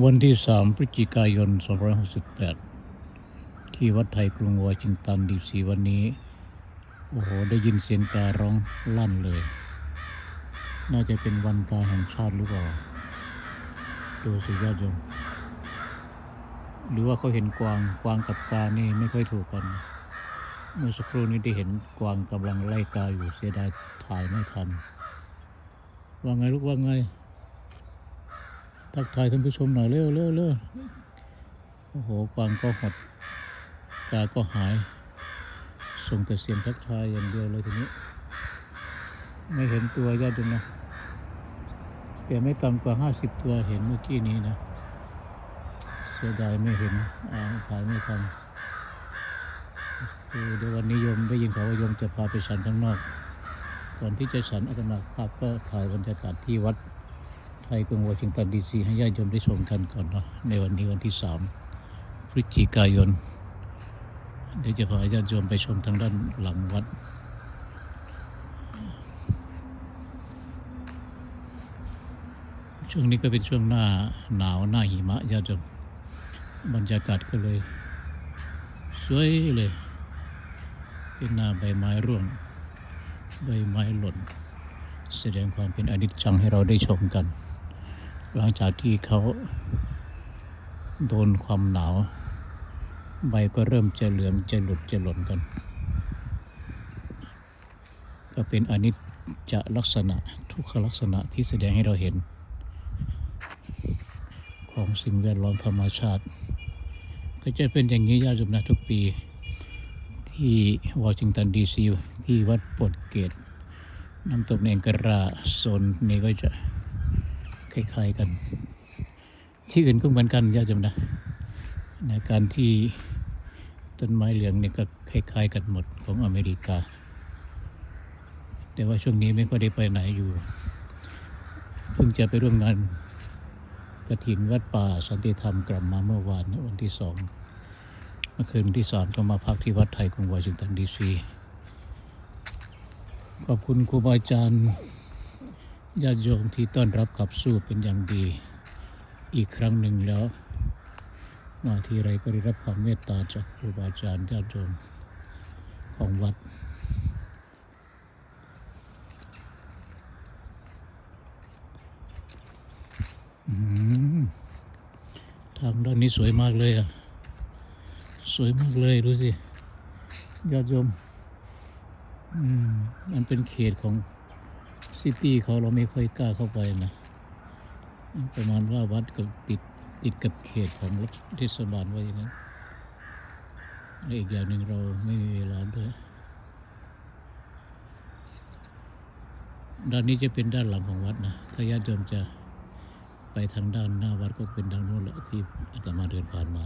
วันที่สามพฤศจิกายน 2568 ที่วัดไทยกรุงวอชิงตันดีซีวันนี้ โอ้โห ได้ยินเสียงการร้องลั่นเลย น่าจะเป็นวันกาแห่งชาติหรือเปล่า ดูสิญาติโยมหรือว่าเขาเห็นกวาง กวางกับกานี่ไม่ค่อยถูกกัน เมื่อสักครู่นี้ได้เห็นกวางกำลังไล่กาอยู่เสียดายถ่ายไม่ทัน ว่าไงลูกว่าไง ทักทายท่านผู้ชมหน่อยเร็วเร็วเร็วโอ้โหกวางก็หดกาก็หาย ส่งแต่เสียงทักทายอย่างเดียวเลยทีนี้ ไม่เห็นตัวญาติโยนะแต่ไม่ต่ำกว่าห้าสิบตัวเห็นเมื่อกี้นี้นะ เสียดายไม่เห็นอ่าถ่ายไม่ทันคือเดี๋ยววันนี้โยมได้ยินข่าวว่าโยมจะพาไปฉันข้างนอก ก่อนที่จะฉันอาตมาภาพก็ถ่ายบรรยากาศที่วัด ยกรุงวอชิงตันดีซีให้ญาติโยมได้ชมกันก่อนเนาะในวันนี้วันที่สามพฤศจิกายน เดี๋ยวจะพาญาติโยมไปชมทางด้านหลังวัดช่วงนี้ก็เป็นช่วงหน้าหนาวหน้าหิมะญาติโยมบรรยากาศก็เลย สวยเลย เป็นหน้าใบไม้ร่วง ใบไม้หล่น แสดงความเป็นอนิจจังให้เราได้ชมกัน หลังจากที่เขาโดนความหนาว ใบก็เริ่มจะเหลืองจะหลุดจะหล่นกัน ก็เป็นอนิจจลักษณะทุกขลักษณะที่แสดงให้เราเห็น ของสิ่งแวดล้อมธรรมชาติ ก็จะเป็นอย่างนี้ญาติโยมนะทุกปีที่วอชิงตันดีซีที่วัดปดเกตน้ำตกเนงกราโซนนี้ก็จะ คล้ายๆกัน ที่อื่นก็เหมือนกันญาติโยมนะในการที่ต้นไม้เหลืองเนี่ยก็คล้ายๆกันหมดของอเมริกา แต่ว่าช่วงนี้ไม่ค่อยได้ไปไหนอยู่ เพิ่งจะไปร่วมงานกระถินวัดป่าสันติธรรมกลับมาเมื่อวานวันที่สองเมื่อคืนวันที่สามก็มาพักที่วัดไทยกรุงวอชิงตันดีซีขอบคุณครูบาอาจารย์ ญาติโยมที่ต้อนรับขับสู้เป็นอย่างดี อีกครั้งหนึ่งแล้ว มาที่ไรก็ได้รับความเมตตาจากครูบาอาจารย์ญาติโยมของวัด ทางด้านนี้สวยมากเลยอะ สวยมากเลยดูสิ ญาติโยม อืม มันเป็นเขตของ ซิตี้เขาเราไม่ค่อยกล้าเข้าไปนะ ประมาณว่าวัดกับติดติดกับเขตของรัฐเทศบาลไว้อย่างนั้นและอีกอย่างหนึ่งเราไม่มีเวลาด้วย ด้านนี้จะเป็นด้านหลังของวัดนะ ถ้าญาติโยมจะไปทางด้านหน้าวัดก็เป็นทางโน้นแหละที่อาตมาเดินผ่านมา